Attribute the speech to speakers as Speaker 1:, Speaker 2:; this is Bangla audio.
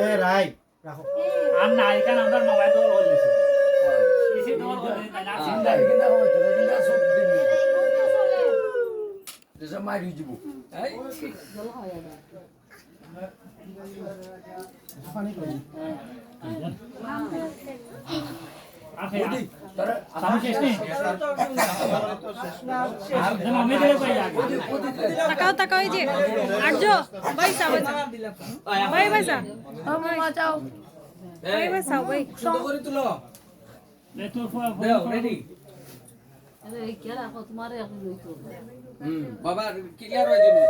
Speaker 1: এ রাই। রাখো।
Speaker 2: আর না এখানে আমরা মোবাইল দল হল দিছি এসে দল হল না চিন্তা
Speaker 3: কিন্তু হয়তো না কিন্তু সব দিন দেশে মারি দিব এই
Speaker 4: তাকাও তাকাও এই যে। আর্য বাইসা বাইসা ভাই বাইসা ও মামা যাও। ভাই বাইসা ভাই
Speaker 3: সুন্দর করে তুলো। রেডি
Speaker 5: এই কেরা কত মারে এখন লইতো
Speaker 3: হুম বাবা ক্লিয়ার হয়ে যাবে।